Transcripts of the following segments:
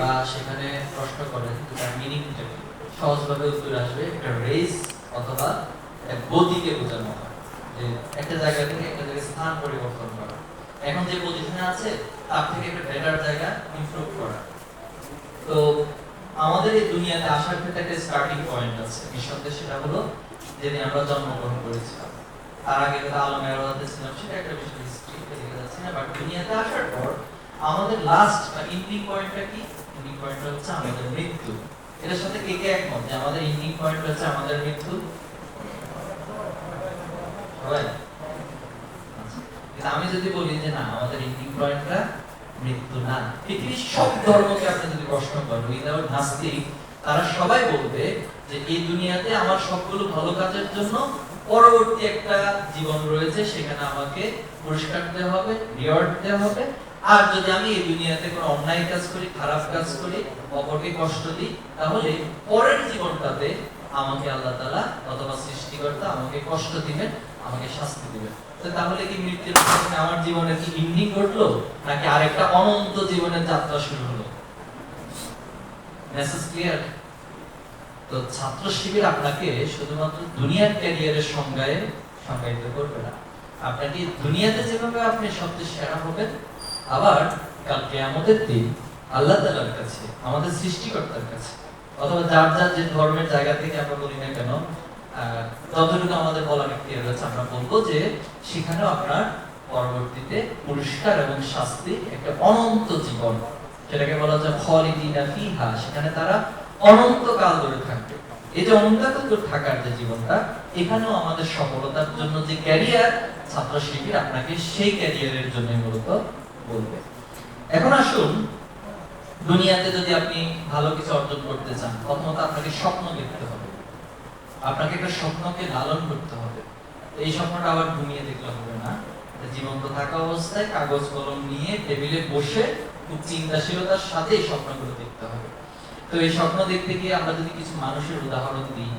বা সেখানে প্রশ্ন করেন তার মিনিংটা কি সহজভাবে উত্তর আসবে, একটা রেস অথবা গতিকে বোঝানো হয়। যে একটা জায়গা থেকে একটা জায়গায় স্থান পরিবর্তন করা। এখন যে পজিশনে আছে, তার থেকে একটা বেটার জায়গা ইমপ্রুভ করা। তো আমাদের এই দুনিয়াতে আসার ক্ষেত্রে একটা স্টার্টিং পয়েন্ট আছে। নিঃসন্দেহে সেটা হলো যেদিন আমরা জন্মগ্রহণ করেছিলাম। তার আগে তো আলম এরাতে ছিলাম, সেটা একটা বিষয় হিস্ট্রি যাচ্ছে না বাট দুনিয়াতে আসার পর আমাদের লাস্ট বা এন্ডিং পয়েন্টটা কি? এন্ডিং পয়েন্টটা হচ্ছে আমাদের মৃত্যু। এটার সাথে কে কে একমত? যে আমাদের এন্ডিং পয়েন্ট হচ্ছে আমাদের মৃত্যু? আচ্ছা। আমি যদি বলি যে না, আমাদের এন্ডিং পয়েন্টটা মৃত্যু না পৃথিবীর সব ধর্মকে আপনি যদি প্রশ্ন করেন উইদাউট নাস্তিক তারা সবাই বলবে যে এই দুনিয়াতে আমার সবগুলো ভালো কাজের জন্য পরবর্তী একটা জীবন রয়েছে, সেখানে আমাকে পুরস্কার দেওয়া হবে রিওয়ার্ড দেওয়া হবে আর যদি আমি এই দুনিয়াতে কোনো অন্যায় কাজ করি, খারাপ কাজ করি, অপরকে কষ্ট দিই, তাহলে পরের জীবনটাতে আমাকে আল্লাহ তাআলা অথবা সৃষ্টিকর্তা আমাকে কষ্ট দিবেন, আমাকে শাস্তি দিবেন। তো তাহলে কি মৃত্যুর আমার জীবনে কি ইন্ডিং ঘটলো, নাকি আরেকটা অনন্ত জীবনের যাত্রা শুরু হলো? মেসেজ ক্লিয়ার তো ছাত্র শিবির আপনাকে শুধুমাত্র দুনিয়ার ক্যারিয়ারের সংজ্ঞায় সংজ্ঞায়িত করবে না। আপনাকে দুনিয়াতে যেভাবে আপনি সবচেয়ে সেরা হবেন আবার কাল কিয়ামতের দিন আল্লাহ তাআলার কাছে আমাদের সৃষ্টিকর্তার কাছে অথবা যার যার যে ধর্মের জায়গা থেকে আমরা বলি না কেন আহ, যতটুকু আমাদের বলার ক্লিয়ার রয়েছে আমরা বলব যে সেখানেও আপনার পরবর্তীতে পুরস্কার এবং শাস্তি একটা অনন্ত জীবন সেটাকে বলা হচ্ছে খলিদিনা ফিহা সেখানে তারা অনন্তকাল ধরে থাকবে। এই যে অনন্তকাল ধরে থাকার যে জীবনটা এখানেও আমাদের সফলতার জন্য যে ক্যারিয়ার ছাত্র শিবির আপনাকে সেই ক্যারিয়ারের জন্য মূলত বলবে। এখন আসুন, দুনিয়াতে যদি আপনি ভালো কিছু অর্জন করতে চান, প্রথমত আপনাকে স্বপ্ন দেখতে হবে। আপনাকে একটা স্বপ্নকে লালন করতে হবে। এই স্বপ্নটা আবার ঘুমিয়ে দেখলে হবে না। জীবন্ত থাকা অবস্থায় কাগজ কলম নিয়ে টেবিলে বসে খুব চিন্তাশীলতার সাথে এই স্বপ্নগুলো দেখতে হবে। তো এই স্বপ্ন দেখতে গিয়ে আমরা যদি কিছু মানুষের উদাহরণ দিই,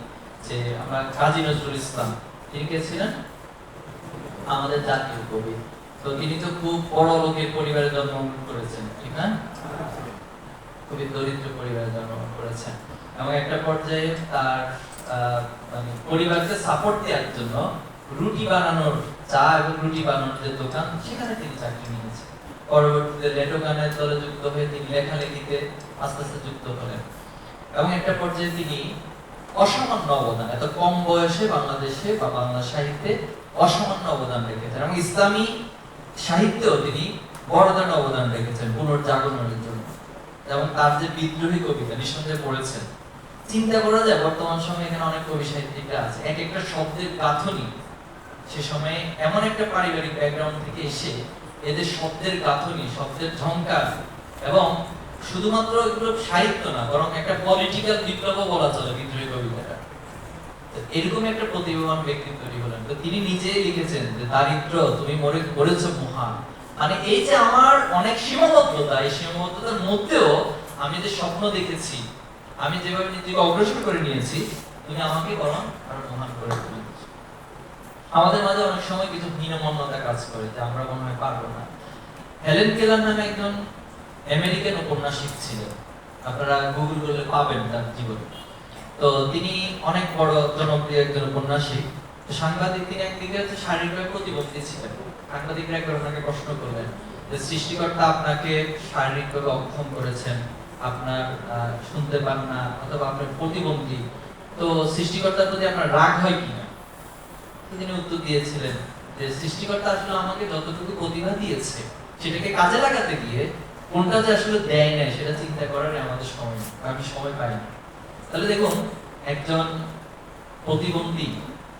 যে আমরা কাজী নজরুল ইসলাম তিনি কে ছিলেন আমাদের জাতীয় কবি। তো তিনি তো খুব বড় লোকের পরিবারে জন্মগ্রহণ করেছেন, ঠিক না? খুবই দরিদ্র পরিবারে জন্মগ্রহণ করেছেন। এবং একটা পর্যায়ে তার মানে পরিবারকে সাপোর্ট দেওয়ার জন্য রুটি বানানোর, চা এবং রুটি বানানোর যে দোকান, সেখানে তিনি চাকরি নিয়েছেন। পরবর্তীতে রেডিও দলে যুক্ত হয়ে তিনি লেখালেখিতে আস্তে আস্তে যুক্ত হলেন। এবং একটা পর্যায়ে তিনি অসামান্য অবদান, এত কম বয়সে বাংলাদেশে বা বাংলা সাহিত্যে অসামান্য অবদান রেখেছেন। এবং ইসলামী সাহিত্যেও তিনি বড়দান অবদান রেখেছেন পুনর্জাগরণের জন্য। যেমন তার যে বিদ্রোহী কবিতা নিঃসন্দেহে পড়েছেন, চিন্তা করা যায় বর্তমান সময়ে এখানে অনেক কবি সাহিত্যিকরা আছে। এক একটা শব্দের গাঁথনি সে সময়ে এমন একটা পারিবারিক ব্যাকগ্রাউন্ড থেকে এসে এদের শব্দের গাঁথনি, শব্দের ঝংকার এবং শুধুমাত্র এগুলো সাহিত্য না, বরং একটা পলিটিক্যাল বিপ্লবও বলা চলে বিদ্রোহী কবিতাটা। এরকম একটা প্রতিভাবান ব্যক্তি তৈরি হলেন তো তিনি নিজেই লিখেছেন যে, দারিদ্র, তুমি মরে করেছ মহান। মানে এই যে আমার অনেক সীমাবদ্ধতা, এই সীমাবদ্ধতার মধ্যেও আমি যে স্বপ্ন দেখেছি, আমি যেভাবে নিজেকে অগ্রসর করে নিয়েছি, তুমি আমাকে বরং আরও মহান করে তুলেছো আমাদের মাঝে অনেক সময় কিছু হীনমন্যতা কাজ করে, যে আমরা মনে হয় পারব না। হেলেন কেলার নামে একজন আমেরিকান উপন্যাসিক ছিলেন। আপনারা গুগল করলে পাবেন তার জীবন। তো তিনি অনেক বড়, জনপ্রিয় একজন উপন্যাসিক। সাংবাদিক তিনি একদিকে হচ্ছে শারীরিকভাবে প্রতিবন্ধী ছিলেন। সাংবাদিকরা একবার ওনাকে প্রশ্ন করলেন যে সৃষ্টিকর্তা আপনাকে শারীরিকভাবে অক্ষম করেছেন, আপনার শুনতে পান না অথবা আপনার প্রতিবন্ধী। তো সৃষ্টিকর্তার প্রতি আপনার রাগ হয় কিনা? তিনি উত্তর দিয়েছিলেন যে সৃষ্টিকর্তা আসলে আমাকে যতটুকু প্রতিভা দিয়েছে, সেটাকে কাজে লাগাতে গিয়ে কোনটা যে আসলে দেয় না সেটা চিন্তা করার আমাদের সময় আমি সময় পাই না তাহলে দেখুন, একজন প্রতিবন্ধী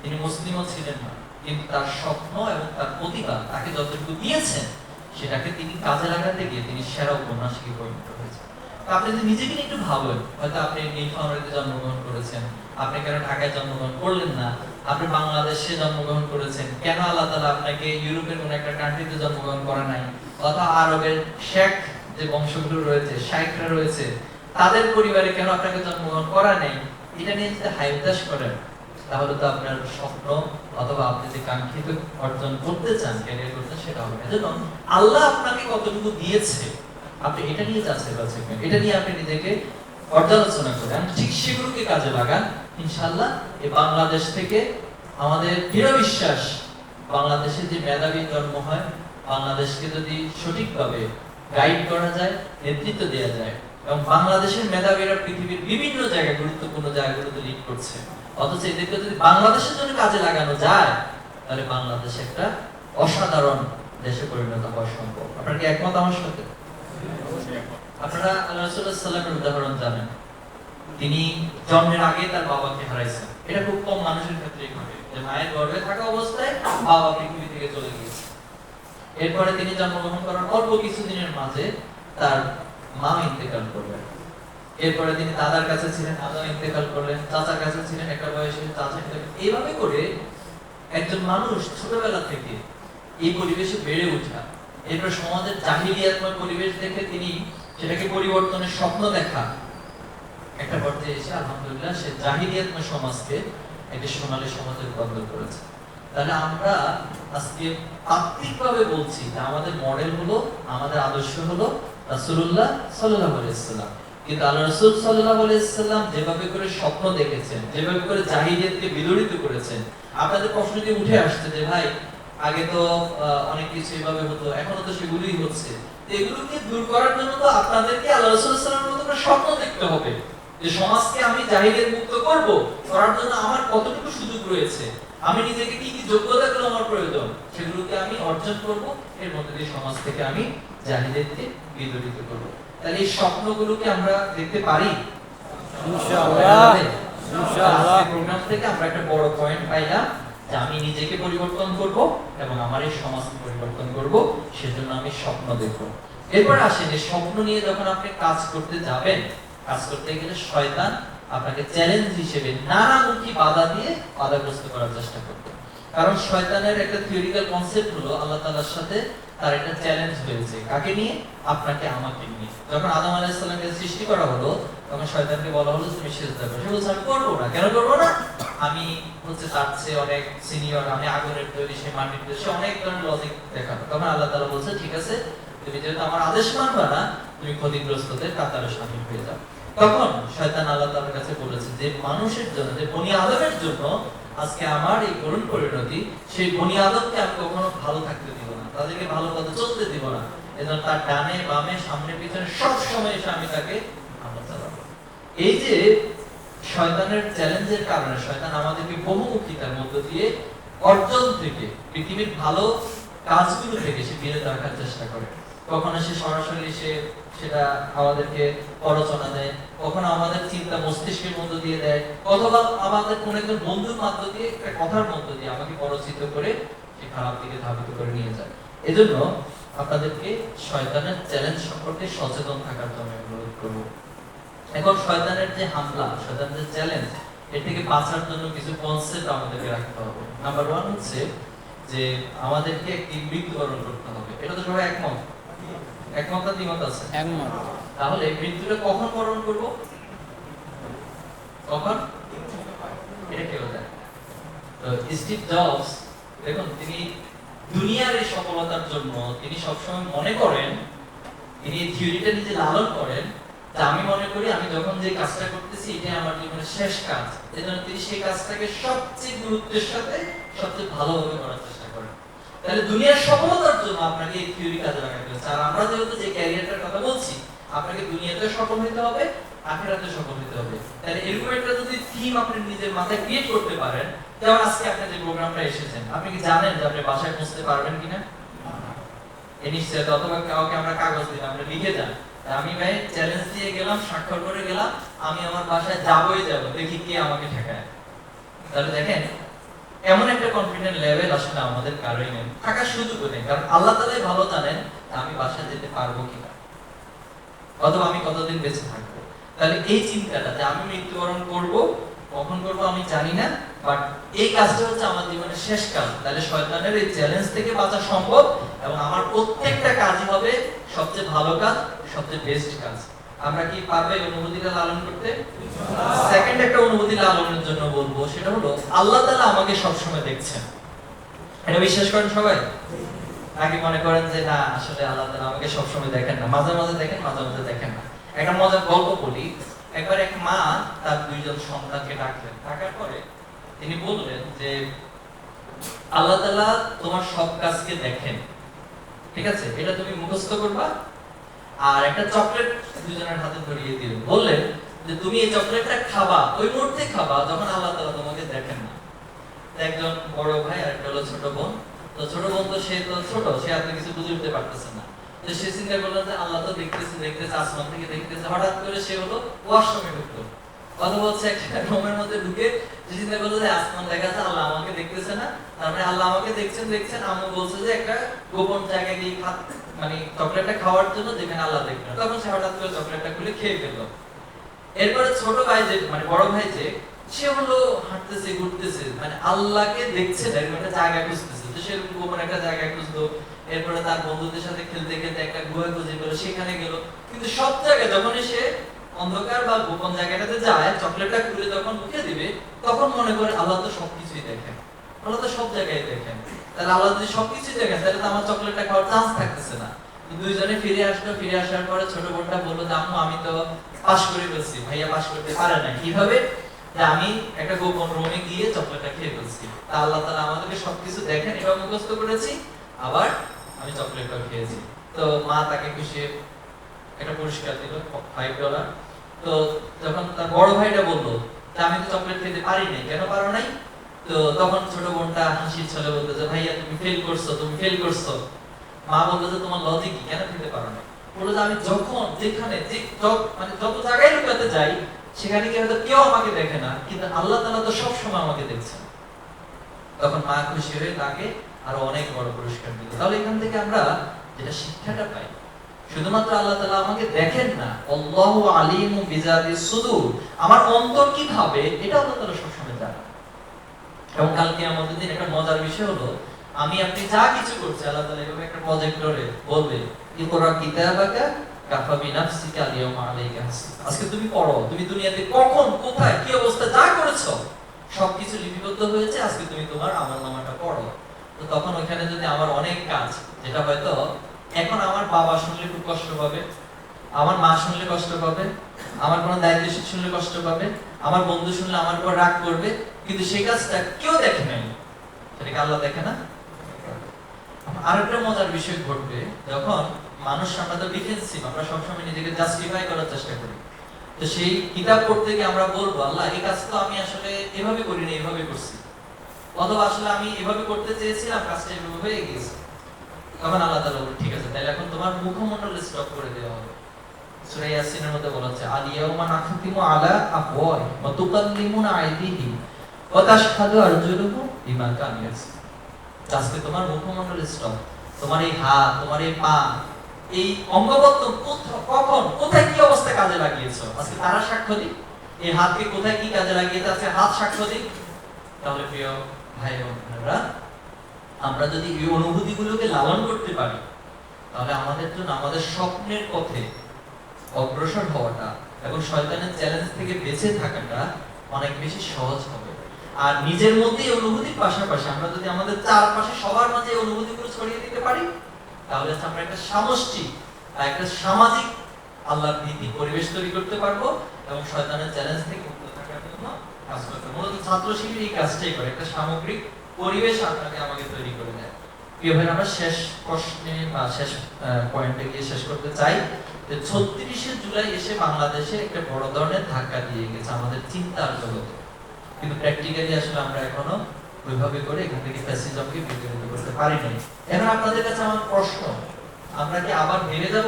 তিনি মুসলিমও ছিলেন না। কিন্তু তার স্বপ্ন এবং তার প্রতিভা তাকে যতটুকু দিয়েছেন, সেটাকে তিনি কাজে লাগাতে গিয়ে তিনি সেরা উপন্যাসিকে পরিণত হয়েছেন। আপনি যদি নিজেকে একটু ভাবেন, হয়তো আপনি নীলফামারীতে জন্মগ্রহণ করেছেন, আপনি কেন ঢাকায় জন্মগ্রহণ করলেন না, আপনি বাংলাদেশে জন্মগ্রহণ করেছেন, কেন আল্লাহ তালা আপনাকে ইউরোপের কোন একটা কান্ট্রিতে জন্মগ্রহণ করা নাই, অথবা আরবের শেখ যে বংশগুলো রয়েছে, শাইখরা রয়েছে, তাদের পরিবারে কেন আপনাকে জন্মগ্রহণ করা নেই, এটা নিয়ে যদি হাইতাস করেন তাহলে তো আপনার স্বপ্ন অথবা আপনি যে কাঙ্ক্ষিত অর্জন করতে চান ক্যারিয়ার করতে, সেটা হবে না। এজন্য আল্লাহ আপনাকে কতটুকু দিয়েছে, আপনি এটা নিয়ে যাচ্ছে বাছাই এটা নিয়ে আপনি নিজেকে পর্যালোচনা করেন ঠিক সেগুলোকে কাজে লাগান, ইনশাআল্লাহ। এই বাংলাদেশ থেকে আমাদের দৃঢ় বিশ্বাস, বাংলাদেশে যে মেধাবী জন্ম হয়, বাংলাদেশকে যদি সঠিকভাবে গাইড করা যায়, নেতৃত্ব দেওয়া যায়, এবং বাংলাদেশের মেধাবীরা পৃথিবীর বিভিন্ন জায়গায় গুরুত্বপূর্ণ জায়গাগুলোতে লিড করছে অথচ এদেরকে যদি বাংলাদেশের জন্য কাজে লাগানো যায়, তাহলে বাংলাদেশ একটা অসাধারণ দেশে পরিণত হওয়া সম্ভব। আপনারা কি একমত আমার সাথে? আপনারা উদাহরণ জানেন। তিনি জন্মের আগে তার বাবাকে হারাইছেন। এটা খুব কম মানুষের ক্ষেত্রে ঘটে মায়ের গর্ভে থাকা অবস্থায় বাবা পৃথিবী থেকে চলে গিয়েছে। এরপরে তিনি জন্মগ্রহণ করার অল্প কিছুদিনের মাঝে তার মা ইন্তেকাল করলেন। এরপরে তিনি দাদার কাছে ছিলেন দাদা ইন্তেকাল করলেন, চাচার কাছে ছিলেন একটা বয়সে চাচা এইভাবে করে একজন মানুষ ছোটবেলা থেকে এই পরিবেশে বেড়ে ওঠা, এরপর সমাজের জাহিলিয়াতময় পরিবেশ দেখে তিনি সেটাকে পরিবর্তনের স্বপ্ন দেখা, একটা পর্যায়ে এসে আলহামদুলিল্লাহ সে জাহিলিয়াতময় সমাজকে একটি সোনালী সমাজে রূপান্তর করেছে। তাহলে আমরা আজকে তাত্ত্বিকভাবে বলছি যে আমাদের মডেল হলো, আমাদের আদর্শ হলো রাসূলুল্লাহ সাল্লাল্লাহু আলাইহি সাল্লাম কিন্তু আল্লাহ রাসূল সাল্লাল্লাহু আলাইহি সাল্লাম যেভাবে করে স্বপ্ন দেখেছেন, যেভাবে করে জাহিলিয়াতকে বিদরিত করেছেন, আপনাদের প্রশ্ন যে উঠে আসছে যে ভাই, আগে তো অনেক কিছু এভাবে হতো, এখনও তো সেগুলোই হচ্ছে। এগুলোকে দূর করার জন্য তো আপনাদেরকে আল্লাহ রাসূল আলাইহি মতো করে স্বপ্ন দেখতে হবে যে সমাজকে আমি জাহিলিয়াত মুক্ত করব করার জন্য আমার কতটুকু সুযোগ রয়েছে। আমি নিজেকে কি কি যোগ্যতাগুলো আমার প্রয়োজন, সেগুলোকে আমি অর্জন করব, এর মধ্যে দিয়ে সমাজ থেকে আমি জাহিদেরকে বিদরিত করব। তাহলে এই স্বপ্নগুলোকে আমরা দেখতে পারি। ইনশাআল্লাহ। ইনশাআল্লাহ। প্রোগ্রাম থেকে আমরা একটা বড় পয়েন্ট পাইলাম যে আমি নিজেকে পরিবর্তন করব এবং আমার এই সমাজকে পরিবর্তন করব সেজন্য আমি স্বপ্ন দেখব। এরপর আসে যে স্বপ্ন নিয়ে যখন আপনি কাজ করতে যাবেন কাজ করতে গেলে শয়তান আপনাকে চ্যালেঞ্জ হিসেবে নানামুখী বাধা দিয়ে বাধাগ্রস্ত করার চেষ্টা করবে। কারণ শয়তানের একটা থিওরিক্যাল কনসেপ্ট হলো আল্লাহ তাআলার সাথে তার একটা চ্যালেঞ্জ হয়েছে। কাকে নিয়ে? আপনাকে, আমাকে নিয়ে। যখন আদম আলাইহিস সালামকে সৃষ্টি করা হলো, তখন শয়তানকে বলা হলো, তুমি সিজদা করো। সে বলছে, আমি করব না। কেন করব না? আমি হচ্ছে তার চেয়ে অনেক সিনিয়র আমি আগুনের তৈরি সে মাটির তৈরি সে অনেক ধরনের লজিক দেখানো তখন আল্লাহ তাআলা বলছে, ঠিক আছে, তুমি যেহেতু আমার আদেশ মানবে না, তুমি ক্ষতিগ্রস্তদের কাতারে শামিল হয়ে যাও। তখন শয়তান আল্লাহ তাআলার কাছে বলেছে যে, মানুষের জন্য, যে বনি আদমের জন্য আজকে আমার এই করুণ পরিণতি, সেই বনি আদমকে আমি কখনো ভালো থাকতে দিব না। তাদেরকে ভালো পথে চলতে দিব না। এজন্য তার ডানে, বামে, সামনে, পিছনে সব সময় এসে আমি তাকে এই যে শয়তানের চ্যালেঞ্জের কারণে শয়তান আমাদেরকে বহুমুখিতার মধ্য দিয়ে অর্জন থেকে, পৃথিবীর ভালো কাজগুলো থেকে সে বিরত রাখার চেষ্টা করে। কখনো সে সরাসরি সে সেটা আমাদেরকে প্ররোচনা দেয়, কখনো আমাদের চিন্তা মস্তিষ্কের মধ্য দিয়ে দেয়, অথবা আমাদের কোন একজন বন্ধুর মাধ্য দিয়ে, একটা কথার মধ্য দিয়ে আমাকে পরচিত করে সে খারাপ দিকে ধাবিত করে নিয়ে যায়। এজন্য আপনাদেরকে শয়তানের চ্যালেঞ্জ সম্পর্কে সচেতন থাকার জন্য অনুরোধ করব। এখন শয়তানের যে হামলা, শয়তানের যে চ্যালেঞ্জ, এর থেকে বাঁচার জন্য কিছু কনসেপ্ট আমাদেরকে রাখতে হবে। নাম্বার ওয়ান হচ্ছে যে আমাদেরকে একটি মৃত্যুবরণ করতে হবে। এটা তো সবাই একমত? একমত না দ্বিমত আছে? একমত। তাহলে মৃত্যুটা কখন বরণ করব? কখন? এটা কেউ জানে তো স্টিভ জবস দেখুন তিনি দুনিয়ার এই সফলতার জন্য তিনি সবসময় মনে করেন তিনি থিওরিটা নিজে লালন করেন যে আমি মনে করি আমি যখন যে কাজটা করতেছি এটাই আমার জীবনের শেষ কাজ। এজন্য তিনি সেই কাজটাকে সবচেয়ে গুরুত্বের সাথে সবচেয়ে ভালোভাবে করার চেষ্টা তাহলে দুনিয়ার সফলতার জন্য আপনাকে এই থিওরি কাজে লাগাতে হচ্ছে আর আমরা যেহেতু যে ক্যারিয়ারটার কথা বলছি, আপনাকে দুনিয়াতে সফল হতে হবে আখেরাতে সফল হতে হবে। তাহলে এরকম একটা যদি থিম আপনি নিজের মাথায় ক্রিয়েট করতে পারেন, যেমন আজকে আপনি যে প্রোগ্রামটা এসেছেন, আপনি কি জানেন যে আপনি বাসায় পৌঁছতে পারবেন কিনা? এই নিশ্চয়তা অথবা কাউকে আমরা কাগজ দিলাম আমরা লিখে যান। আমি ভাই চ্যালেঞ্জ দিয়ে গেলাম, স্বাক্ষর করে গেলাম, আমি আমার বাসায় যাবই যাব, দেখি কে আমাকে ঠেকায়। তাহলে দেখেন এমন একটা কনফিডেন্ট লেভেল আসলে আমাদের কারোই নেই। থাকার সুযোগ নেই। কারণ আল্লাহ তালাই ভালো জানেন আমি বাসায় যেতে পারব কিনা। অথবা আমি কতদিন বেঁচে থাকব। তাহলে এই চিন্তাটা যে আমি মৃত্যুবরণ করব, কখন করব আমি জানি না বাট এই কাজটা হচ্ছে আমার জীবনের শেষ কাজ। তাহলে শয়তানের এই চ্যালেঞ্জ থেকে বাঁচা সম্ভব এবং আমার প্রত্যেকটা কাজই হবে সবচেয়ে ভালো কাজ, সবচেয়ে বেস্ট কাজ। আমরা কি পারবে অনুভূতিটা লালন করতে? সেকেন্ড একটা অনুভূতি লালনের জন্য বলব, সেটা হলো আল্লাহ তাআলা আমাকে সবসময় দেখছেন। এটা বিশ্বাস করেন সবাই? নাকি মনে করেন যে না, আসলে আল্লাহ তাআলা আমাকে সবসময় দেখেন না? মাঝে মাঝে দেখেন, মাঝে মাঝে দেখেন না। একটা মজার গল্প বলি। একবার এক মা তার দুইজন সন্তানকে ডাকলেন। ডাকার পরে তিনি বললেন যে, আল্লাহ তাআলা তোমার সব কাজকে দেখেন। ঠিক আছে? এটা তুমি মুখস্থ করবা আর একটা চকলেট দুজনের হাতে ধরিয়ে দিল। বললেন যে, তুমি এই চকলেটটা খাবা, ওই মুহূর্তে খাবা, যখন আল্লাহ তাআলা তোমাকে দেখেন না। একজন বড় ভাই আর একটা হলো ছোট বোন। তো ছোট বোন তো সে তো ছোট, সে আপনি কিছু বুঝে উঠতে পারতেছে না। তো সে চিন্তা করল যে, আল্লাহ তো দেখতেছে দেখতেছে, আসমান থেকে দেখতেছে। হঠাৎ করে সে হলো ওয়াশরুমে ঢুকলো। একটা মধ্যে ঢুকে মানে যেখানে এরপরে ছোট ভাই যে মানে বড় ভাই যে, সে হলো হাঁটতেছে, ঘুরতেছে। মানে আল্লাহকে দেখছে একটা জায়গা খুঁজতেছে। তো সে এরকম গোপন একটা জায়গা খুঁজলো। এরপরে তার বন্ধুদের সাথে খেলতে খেলতে একটা গুহা খুঁজে পেল, সেখানে গেল। কিন্তু সব জায়গায় যখনই সে অন্ধকার বা গোপন জায়গাটাতে যায়, চকলেটটা খুলে যখন মুখে দিবে, তখন মনে করে আল্লাহ তো সবকিছুই দেখেন। আল্লাহ তো সব জায়গায় দেখেন। তাহলে আল্লাহ যদি সবকিছু দেখেন, তাহলে তো আমার চকলেটটা খাওয়ার চান্স থাকতেছে না। দুইজনে ফিরে আসলো, ফিরে আসার পরে ছোট বোনটা বলল, যে আম্মু, আমি তো পাস করে ফেলছি। ভাইয়া পাস করতে পারে না। কীভাবে? যে আমি একটা গোপন রুমে গিয়ে চকলেটটা খেয়ে ফেলছি। তা আল্লাহ তাআলা আমাদেরকে সবকিছু দেখেন এটাও মুখস্থ করেছি, আবার আমি চকলেটটাও খেয়েছি। তো মা তাকে খুশি একটা পুরস্কার দিল ফাইভ ডলার তো যখন তার বড় ভাইটা বলল আমি তো চকলেট খেতে পারি নাই, কেন পারো নাই? তো তখন ছোট বোনটা হাসির ছলে বলতো যে, ভাইয়া, তুমি ফেল করছ, তুমি ফেল করছ। মা বলল যে, তোমার লজিক কি? কেন খেতে পারো না বলল যে, আমি যখন যেখানে যে মানে যত জায়গায় লুকাতে যাই, সেখানে কি হয়তো কেউ আমাকে দেখে না, কিন্তু আল্লাহ তাআলা তো সব সময় আমাকে দেখছেন। তখন মা খুশি হয়ে তাকে আরও অনেক বড় পুরস্কার দিল। তাহলে এখান থেকে আমরা যেটা শিক্ষাটা পাই শুধুমাত্র আল্লাহ তাআলা আমাকে দেখেন না, আল্লাহু আলিমু বিজাতি সুদূর। আমার অন্তর কি ভাবে, এটা আল্লাহ তাআলা সবসময় জানেন। এবং কালকে আমাদের দিন একটা মজার বিষয় হলো, আমি আপনি যা কিছু করছি, আল্লাহ তাআলা এভাবে একটা প্রজেক্টরে বলবে, ইকরা কিতাবাকা কাফা বিনাফসিকা আলিয়াউমা আলাইকা আজকে তুমি পড়ো, তুমি দুনিয়াতে কখন, কোথায়, কি অবস্থা, যা করেছ, সবকিছু লিপিবদ্ধ হয়েছে, আজকে তুমি তোমার আমল নামাটা পড়ো। তো তখন ওখানে যদি আমার অনেক কাজ, যেটা হয়তো এখন আমার বাবা শুনলে খুব কষ্ট পাবে, আমার মা শুনলে কষ্ট পাবে, আমার কোনো দায়িত্বশীল শুনলে কষ্ট পাবে, আমার বন্ধু শুনলে আমার উপর রাগ করবে, কিন্তু সেই কাজটা কেউ দেখে নাই। সেটাকে আল্লাহ দেখে না? আরেকটা মজার বিষয় ঘটবে, যখন মানুষ, আমরা তো ডিফেন্সিভ আমরা সবসময় নিজেকে জাস্টিফাই করার চেষ্টা করি। তো সেই কিতাব পড়তে গিয়ে আমরা বলব, আল্লাহ, এই কাজ তো আমি আসলে এভাবে করিনি, এভাবে করছি। অথবা আসলে আমি এভাবে করতে চেয়েছিলাম, কাজটা এভাবে হয়ে গিয়েছে। তখন আল্লাহ তাআলা বলে ঠিক আছে তাহলে এখন তোমার মুখমণ্ডল স্টপ করে দেওয়া হবে। কোথায় কি কাজে লাগিয়েছো? আজকে দিক? এই হাতকে কোথায় কি কাজে লাগিয়েছে? আজকে হাত সাক্ষ্য দিক? তাহলে প্রিয় ভাই আমরা যদি এই অনুভূতিগুলোকে লালন করতে পারি, তাহলে আমাদের জন্য আমাদের স্বপ্নের পথে অগ্রসর হওয়াটা এবং শয়তানের চ্যালেঞ্জ থেকে বেঁচে থাকাটা অনেক বেশি সহজ হবে। আর নিজের মধ্যে অনুভূতির পাশাপাশি আমরা যদি আমাদের চারপাশে সবার মাঝে এই অনুভূতিগুলো ছড়িয়ে দিতে পারি, তাহলে আমরা একটা সামষ্টিক বা একটা সামাজিক আল্লাহর নীতি পরিবেশ তৈরি করতে পারব এবং শয়তানের চ্যালেঞ্জ থেকে মুক্ত থাকার জন্য কাজ করতে মূলত ছাত্র শিবির এই কাজটাই করে, একটা সামগ্রিক পরিবেশ আপনাকে আমাকে তৈরি করে দেয়। প্রিয় ভাই আমরা শেষ প্রশ্নে বা শেষ পয়েন্টে গিয়ে শেষ করতে চাই যে ছত্রিশে জুলাই এসে বাংলাদেশে একটা বড় ধরনের ধাক্কা দিয়ে গেছে আমাদের চিন্তার জগতে। কিন্তু প্র্যাকটিক্যালি আসলে আমরা এখনও ওইভাবে করে এখান থেকে ফ্যাসিজমকে বিতাড়িত করতে পারি নাই এখন আপনাদের কাছে আমার প্রশ্ন? আমরা কি আবার হেরে যাব?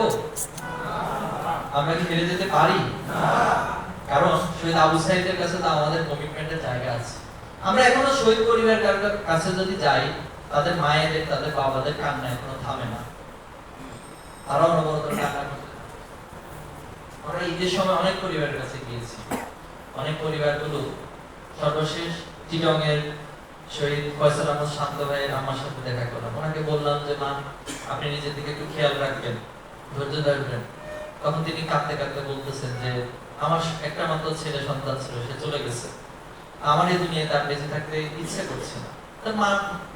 আমরা কি হেরে যেতে পারি? কারণ শহীদ আবু সাইদের কাছে তো আমাদের কমিটমেন্টের জায়গা আছে। আমরা এখনও শহীদ পরিবার কাছে যদি যাই, তাদের মায়েদের, তাদের বাবাদের কান্না এখনও থামে না। তারা অনবরত কান্না আমরা ঈদের সময় অনেক পরিবারের কাছে গিয়েছি। অনেক পরিবারগুলো সর্বশেষ চিটং এর শহীদ ফয়সাল আহমদ শান্ত ভাইয়ের আমার সাথে দেখা করলাম। ওনাকে বললাম যে, মা, আপনি নিজের দিকে একটু খেয়াল রাখবেন, ধৈর্য ধরবেন। তখন তিনি কাঁদতে কাঁদতে বলতেছেন যে, আমার একটা মাত্র ছেলে সন্তান ছিল, সে চলে গেছে। আমার এই দুনিয়াতে আর বেঁচে থাকতে ইচ্ছে করছে না। তার মা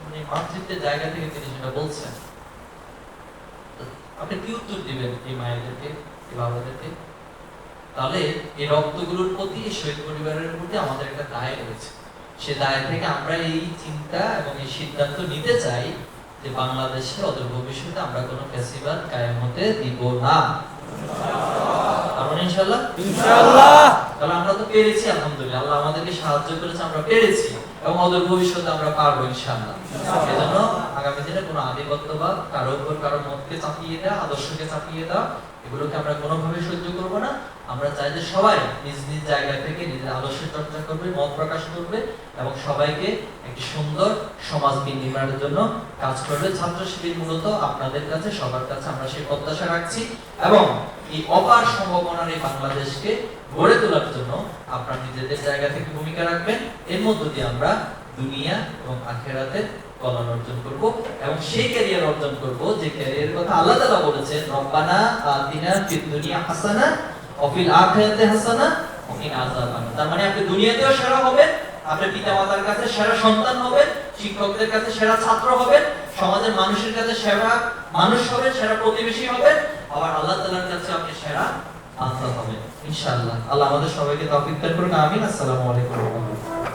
মানে মাতৃত্বের জায়গা থেকে তিনি সেটা বলছেন। আপনি কি উত্তর দিবেন এই মায়েদেরকে, এই বাবাদেরকে? তাহলে এই রক্তগুলোর প্রতি শহীদ পরিবারের প্রতি আমাদের একটা দায় রয়েছে। সে দায় থেকে আমরা এই চিন্তা এবং এই সিদ্ধান্ত নিতে চাই যে বাংলাদেশে অদূর ভবিষ্যতে আমরা কোনো ফেস্টিভ্যাল কায়েম হতে দিব না। কারণ ইনশাল্লাহ ইনশাআল্লাহ! তাহলে আমরা তো পেরেছি, আলহামদুলিল্লাহ। আল্লাহ আমাদেরকে সাহায্য করেছে, আমরা পেরেছি। এবং ভবিষ্যতে আমরা পারব, ইনশাআল্লাহ। আগামী দিনে কোনো কারও উপর কারও মতকে চাপিয়ে দেওয়া আদর্শকে চাপিয়ে দেওয়া এগুলোকে আমরা কোনোভাবে সহ্য করব না। আমরা চাই যে সবাই নিজ নিজ জায়গা থেকে নিজের আদর্শ চর্চা করবে, মত প্রকাশ করবে, এবং সবাইকে একটি সুন্দর সমাজ বিনির্মাণের জন্য কাজ করবে। ছাত্র শিবির মূলত আপনাদের কাছে, সবার কাছে আমরা সেই প্রত্যাশা রাখছি। এবং এই অপার সম্ভাবনার এই বাংলাদেশকে গড়ে তোলার জন্য আপনারা নিজেদের জায়গা থেকে ভূমিকা রাখবেন। এর মধ্য দিয়ে আমরা দুনিয়া এবং আখেরাতের কল্যাণ অর্জন করব এবং সেই ক্যারিয়ার অর্জন করব। যে কথা আল্লাহ বলেছেন, রব্বানা দুনিয়া হাসানা ওয়া ফিল হাসানা তার মানে আপনি দুনিয়াতেও সেরা হবেন আপনি পিতামাতার কাছে সেরা সন্তান হবেন, শিক্ষকদের কাছে সেরা ছাত্র হবেন, সমাজের মানুষের কাছে সেরা মানুষ হবেন, সেরা প্রতিবেশী হবেন। আবার আল্লাহ তাআলার কাছে আপনি সেরা হবে। আল্লাহ আমাদের সবাইকে তফিক করুন। আমিন। আসসালামু আলাইকুম।